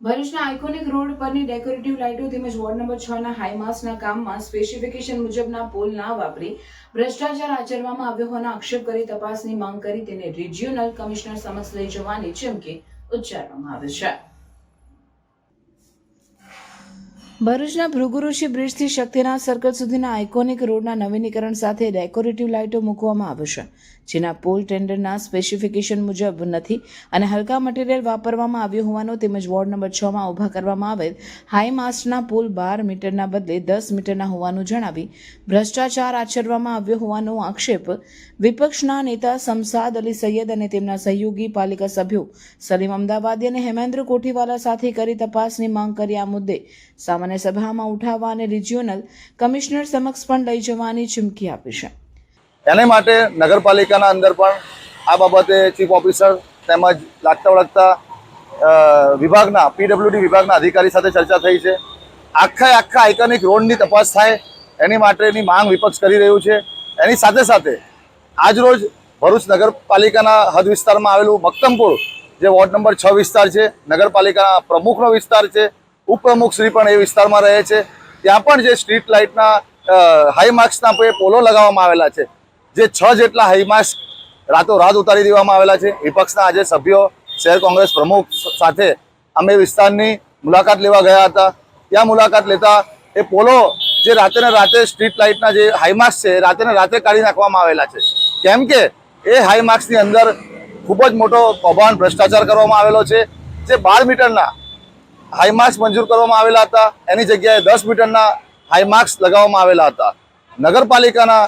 ભરૂચના iconic road પરની decorative લાઇટો તેમજ વોર્ડ નંબર છ ના હાઈમાસના કામમાં સ્પેસિફિકેશન મુજબના પોલ ના વાપરી ભ્રષ્ટાચાર આચરવામાં આવ્યો હોવાનો આક્ષેપ કરી તપાસની માંગ કરી તેને રિજિયોનલ કમિશનર સમક્ષ લઈ જવાની ચીમકી ઉચ્ચારવામાં આવે છે. ભરૂચના ભૃગુઋષિ બ્રિજથી શક્તિનાથ સર્કલ સુધીના આઇકોનિક રોડના નવીનીકરણ સાથે ડેકોરેટિવ લાઇટો મૂકવામાં આવે છે. જેના પોલ ટેન્ડરના સ્પેસિફિકેશન મુજબ નથી અને હલકા મટીરિયલ વાપરવામાં આવ્યું હોવાનો તેમજ વોર્ડ નંબર છમાં ઊભા કરવામાં આવેલ હાઈ માસ્ટના પોલ બાર મીટરના બદલે દસ મીટરના હોવાનું જણાવી ભ્રષ્ટાચાર આચરવામાં આવ્યો હોવાનો આક્ષેપ વિપક્ષના નેતા સમસાદ અલી સૈયદ અને તેમના સહયોગી પાલિકા સભ્યો સલીમ અમદાવાદી અને હેમેન્દ્ર કોઠીવાલા સાથે કરી તપાસની માંગ કરી આ મુદ્દે સામાન્ય સભામાં ઉઠાવવા અને રિજિયોનલ કમિશનર સમક્ષ પણ લઈ જવાની ચીમકી આપી છે. એને માટે નગરપાલિકાના અંદર પણ આ બાબતે ચીફ ઓફિસર તેમજ લાગતા વળગતા વિભાગના, પીડબ્લ્યુડી વિભાગના અધિકારી સાથે ચર્ચા થઈ છે. આખા આખા આઇકોનિક રોડની તપાસ થાય, એની માટેની માંગ વિપક્ષ કરી રહ્યું છે. એની સાથે સાથે આજરોજ ભરૂચ નગરપાલિકાના હદ વિસ્તારમાં આવેલું મક્તમપુર જે વોર્ડ નંબર છ વિસ્તાર છે, નગરપાલિકાના પ્રમુખનો વિસ્તાર છે, ઉપપ્રમુખ શ્રી પણ એ વિસ્તારમાં રહે છે. ત્યાં પણ જે સ્ટ્રીટ લાઇટના હાઈ માર્ક્સના પોલો લગાવવામાં આવેલા છે. જે છ જેટલા હાઈમાસ્ક રાતો રાત ઉતારી દેવામાં આવેલા છે, વિપક્ષના આજે સભ્યો, શહેર કોંગ્રેસ પ્રમુખ સાથે અમે વિસ્તારની મુલાકાત લેવા ગયા હતા. ત્યાં મુલાકાત લેતા એ પોલો જે રાતે ને રાતે સ્ટ્રીટ લાઇટના જે હાઈમાસ્ક છે, રાતે ને રાતે કાઢી નાખવામાં આવેલા છે. કેમ કે એ હાઈમાસ્કની અંદર ખૂબ જ મોટો કૌભાંડ, ભ્રષ્ટાચાર કરવામાં આવેલો છે. જે બાર મીટરના હાઈમાર્ક્સ મંજૂર કરવામાં આવેલા હતા. એની જગ્યાએ દસ મીટરના હાઈમાર્ક્સ લગાવવામાં આવેલા હતા. નગરપાલિકાના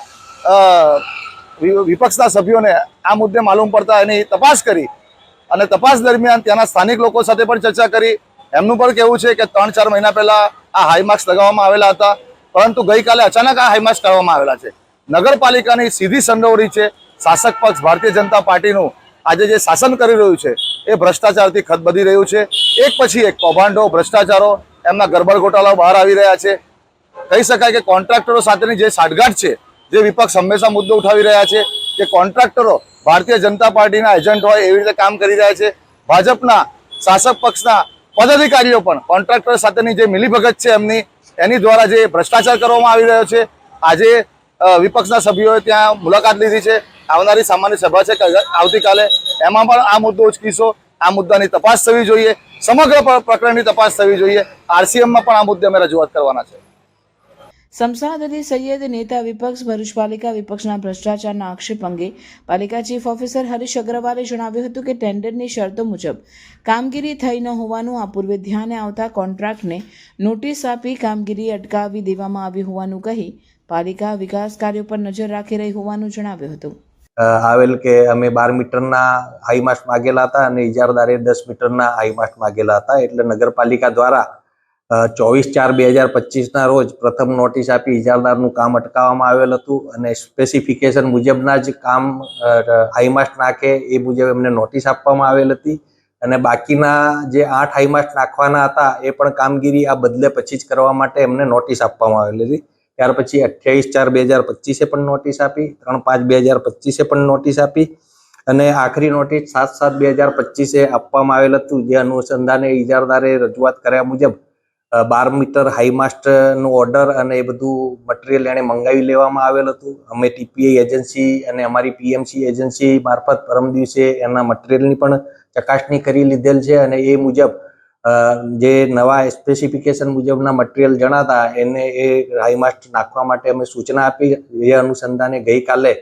વિપક્ષના સભ્યોને આ મુદ્દે માલુમ પડતા એની તપાસ કરી અને તપાસ દરમિયાન ત્યાંના સ્થાનિક લોકો સાથે પણ ચર્ચા કરી. એમનું પણ કહેવું છે કે ત્રણ ચાર મહિના પહેલાં આ હાઈમાર્ક્સ લગાવવામાં આવેલા હતા, પરંતુ ગઈકાલે અચાનક આ હાઈમાર્ક્સ કાઢવામાં આવેલા છે. નગરપાલિકાની સીધી સંડોવણી છે. શાસક પક્ષ ભારતીય જનતા પાર્ટીનું આજે જે શાસન કરી રહ્યું છે, એ ભ્રષ્ટાચારથી ખતબદી રહ્યું છે. એક પછી એક કૌભાંડો, ભ્રષ્ટાચારો, એમના ગરબડ ગોટાળાઓ બહાર આવી રહ્યા છે. કહી શકાય કે કોન્ટ્રાક્ટરો સાથેની જે સાઠગાંઠ છે જે વિપક્ષ હંમેશા મુદ્દો ઉઠાવી રહ્યા છે કે કોન્ટ્રાક્ટરો ભારતીય જનતા પાર્ટીના એજન્ટ હોય એવી રીતે કામ કરી રહ્યા છે. ભાજપના શાસક પક્ષના પદાધિકારીઓ પણ કોન્ટ્રાક્ટર સાથેની જે મિલીભગત છે એમની, એની દ્વારા જે ભ્રષ્ટાચાર કરવામાં આવી રહ્યો છે. આજે વિપક્ષના સભ્યોએ ત્યાં મુલાકાત લીધી છે. આવનારી સામાન્ય સભા છે આવતીકાલે. એમાં પણ આ મુદ્દો ઉચકીશો. આ મુદ્દાની તપાસ થવી જોઈએ. સમગ્ર પ્રકરણની તપાસ થવી જોઈએ. આરસીએમમાં પણ આ મુદ્દે અમે રજૂઆત કરવાના છે. સમસાદ અલી સૈયદ, નેતા વિપક્ષ, ભરૂચ પાલિકા વિપક્ષના ભ્રષ્ટાચારના આક્ષેપ અંગે પાલિકા ચીફ ઓફિસર હરીશ અગ્રવાલે જણાવ્યું હતું કે ટેન્ડરની શરતો મુજબ કામગીરી થઈ ન હોવાનું આ પૂર્વે ધ્યાને આવતા કોન્ટ્રાક્ટને નોટિસ આપી કામગીરી અટકાવી દેવામાં આવી હોવાનું કહી પાલિકા વિકાસ કાર્યો પર નજર રાખી રહી હોવાનું જણાવ્યું હતું. આવેલ કે અમે બાર મીટરના હાઈમાસ્ટ માગેલા હતા અને ઇજારદારે દસ મીટરના હાઈમાસ્ટ માગેલા હતા એટલે નગરપાલિકા દ્વારા ચોવીસ ચાર બે હજાર પચીસના રોજ પ્રથમ નોટિસ આપી ઇજારદારનું કામ અટકાવવામાં આવેલ હતું અને સ્પેસિફિકેશન મુજબના જ કામ હાઈ માસ્ટ નાખે એ મુજબ એમને નોટિસ આપવામાં આવેલ હતી. અને બાકીના જે આઠ હાઈમાસ્ટ નાખવાના હતા એ પણ કામગીરી આ બદલે પછી જ કરવા માટે એમને નોટિસ આપવામાં આવેલી હતી. ત્યાર પછી અઠ્યાવીસ ચાર બે હજાર પચીસે પણ નોટિસ આપી, ત્રણ પાંચ બે હજાર પચીસે પણ નોટિસ આપી અને આખરી નોટિસ સાત સાત બે હજાર પચીસે આપવામાં આવેલ હતું. જે અનુસંધાને ઇજારદારે રજૂઆત કર્યા મુજબ બાર મીટર હાઈમાસ્ટનો ઓર્ડર અને એ બધું મટીરિયલ એણે મંગાવી લેવામાં આવેલ હતું. અમે ટીપીઆઈ એજન્સી અને અમારી પીએમસી એજન્સી મારફત પરમ દિવસે એના મટીરિયલની પણ ચકાસણી કરી લીધેલ છે અને એ મુજબ જે નવા સ્પેસિફિકેશન મુજબના મટીરિયલ જણાતા એને એ હાઈમાસ્ટ નાખવા માટે અમે સૂચના આપી. એ અનુસંધાને ગઈકાલે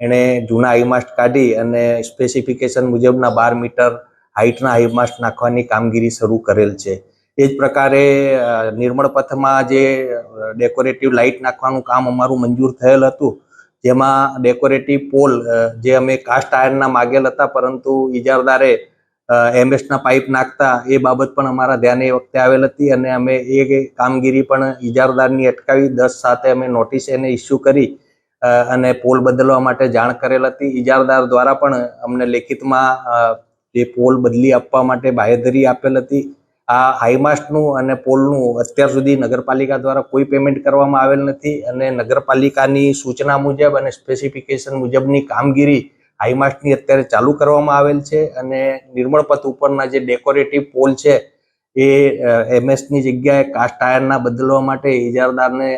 એણે જૂના હાઈમાસ્ટ કાઢી અને સ્પેસિફિકેશન મુજબના બાર મીટર હાઇટના હાઈમાસ્ટ નાખવાની કામગીરી શરૂ કરેલ છે. એ જ પ્રકારે નિર્મળ પથમાં જે ડેકોરેટિવ લાઇટ નાખવાનું કામ અમારું મંજૂર થયેલ હતું. જેમાં ડેકોરેટિવ પોલ જે અમે કાસ્ટ આયર્નના માગેલ હતા, પરંતુ ઇજારદારે એમએસના પાઇપ નાખતા, એ બાબત પણ અમારા ધ્યાને એ વખતે આવેલ હતી અને અમે એ કામગીરી પણ ઇજારદારની અટકાવી, દસ સાથે અમે નોટિસ એને ઇસ્યુ કરી અને પોલ બદલવા માટે જાણ કરેલ હતી. ઇજારદાર દ્વારા પણ અમને લેખિતમાં જે પોલ બદલી આપવા માટે બાહેધરી આપેલ હતી. આ હાઈમાસ્ટનું અને પોલનું અત્યાર સુધી નગરપાલિકા દ્વારા કોઈ પેમેન્ટ કરવામાં આવેલ નથી અને નગરપાલિકાની સૂચના મુજબ અને સ્પેસિફિકેશન મુજબની કામગીરી હાઈમાસ્ટની અત્યારે ચાલુ કરવામાં આવેલ છે અને નિર્મળ પથ ઉપરના જે ડેકોરેટિવ પોલ છે એ એમએસની જગ્યાએ કાસ્ટ ટાયરના બદલવા માટે ઇજારદારને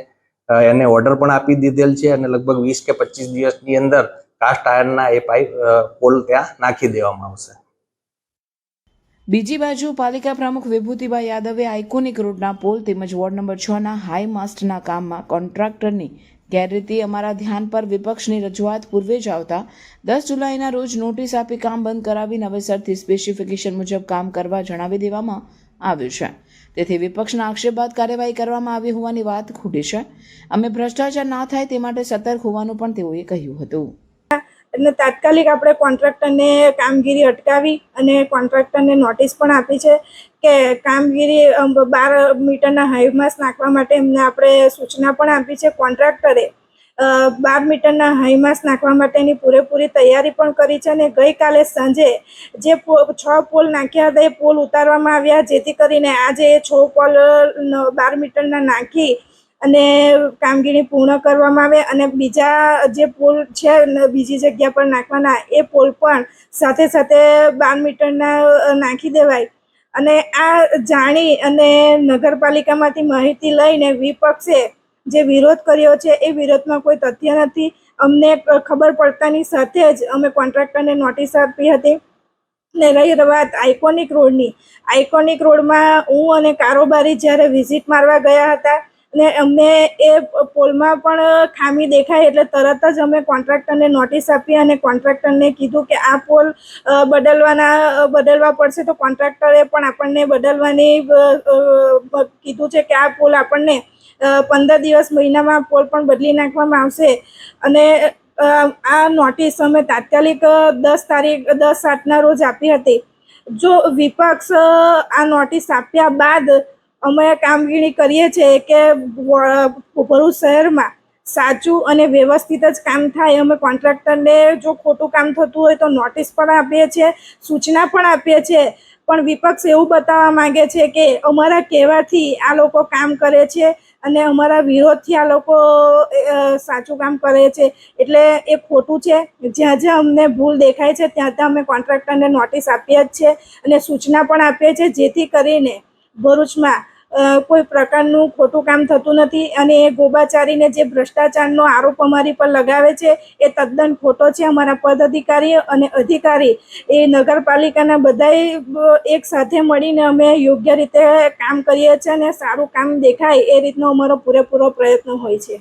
એને ઓર્ડર પણ આપી દીધેલ છે અને લગભગ વીસ કે પચીસ દિવસની અંદર કાસ્ટ ટાયરના એ પાઇપ પોલ ત્યાં નાખી દેવામાં આવશે. બીજી બાજુ પાલિકા પ્રમુખ વિભૂતિભાઈ યાદવે આઇકોનિક રોડના પોલ તેમજ વોર્ડ નંબર છ ના હાઈ માસ્ટના કામમાં કોન્ટ્રાક્ટરની ગેરરીતિ અમારા ધ્યાન પર વિપક્ષની રજૂઆત પૂર્વે જ આવતા દસ જુલાઈના રોજ નોટિસ આપી કામ બંધ કરાવી નવેસરથી સ્પેસિફિકેશન મુજબ કામ કરવા જણાવી દેવામાં આવ્યું છે. તેથી વિપક્ષના આક્ષેપ બાદ કાર્યવાહી કરવામાં આવી હોવાની વાત ખોટી છે. અમે ભ્રષ્ટાચાર ના થાય તે માટે સતર્ક હોવાનું પણ તેઓએ કહ્યું હતું. એટલે તાત્કાલિક આપણે કોન્ટ્રાક્ટરને કામગીરી અટકાવી અને કોન્ટ્રાક્ટરને નોટિસ પણ આપી છે કે કામગીરી બાર મીટરના હાઈમાસ નાખવા માટે એમને આપણે સૂચના પણ આપી છે કોન્ટ્રાક્ટરે. બાર મીટરના હાઈમાસ નાખવા માટેની પૂરેપૂરી તૈયારી પણ કરી છે અને ગઈકાલે સાંજે જે છ પોલ નાખ્યા હતા એ પોલ ઉતારવામાં આવ્યા, જેથી કરીને આજે એ છ પોલ બાર મીટરના નાખી અને કામગીરી પૂર્ણ કરવામાં આવે અને બીજા જે પોલ છે, બીજી જગ્યા પર નાખવાના, એ પોલ પણ સાથે સાથે બાર મીટરના નાખી દેવાય. અને આ જાણી અને નગરપાલિકામાંથી માહિતી લઈને વિપક્ષે જે વિરોધ કર્યો છે, એ વિરોધમાં કોઈ તથ્ય નથી. અમને ખબર પડતાની સાથે જ અમે કોન્ટ્રાક્ટરને નોટિસ આપી હતી. ને રહી વાત આઇકોનિક રોડની. આઇકોનિક રોડમાં હું અને કારોબારી જ્યારે વિઝિટ મારવા ગયા હતા ને અમને એ પોલમાં પણ ખામી દેખાય એટલે તરત જ અમે કોન્ટ્રાક્ટરને નોટિસ આપી અને કોન્ટ્રાક્ટરને કીધું કે આ પોલ બદલવાના બદલવા પડશે તો કોન્ટ્રાક્ટરે પણ આપણને બદલવાની કીધું છે કે આ પોલ આપણને પંદર દિવસ મહિનામાં પોલ પણ બદલી નાખવામાં આવશે. અને આ નોટિસ અમે તાત્કાલિક દસ તારીખ, દસ સાતના રોજ આપી હતી. જો વિપક્ષ આ નોટિસ આપ્યા બાદ અમે કામગીરી કરીએ છીએ કે ભરૂચ શહેરમાં સાચું અને વ્યવસ્થિત જ કામ થાય. અમે કોન્ટ્રાક્ટરને જો ખોટું કામ થતું હોય તો નોટિસ પણ આપીએ છીએ, સૂચના પણ આપીએ છીએ. પણ વિપક્ષ એવું બતાવવા માગે છે કે અમારા કહેવાથી આ લોકો કામ કરે છે અને અમારા વિરોધથી આ લોકો સાચું કામ કરે છે. એટલે એ ખોટું છે. જ્યાં જ્યાં અમને ભૂલ દેખાય છે, ત્યાં ત્યાં અમે કોન્ટ્રાક્ટરને નોટિસ આપીએ જ છે અને સૂચના પણ આપીએ છીએ, જેથી કરીને ભરૂચમાં કોઈ પ્રકારનું ખોટું કામ થતું નથી અને એ ગોબાચારીને જે ભ્રષ્ટાચારનો આરોપ અમારી પર લગાવે છે, એ તદ્દન ખોટો છે. અમારા પદ અધિકારી અને અધિકારી એ નગરપાલિકાના બધાય એક સાથે મળીને અમે યોગ્ય રીતે કામ કરીએ છીએ અને સારું કામ દેખાય એ રીતનો અમારો પૂરેપૂરો પ્રયત્ન હોય છે.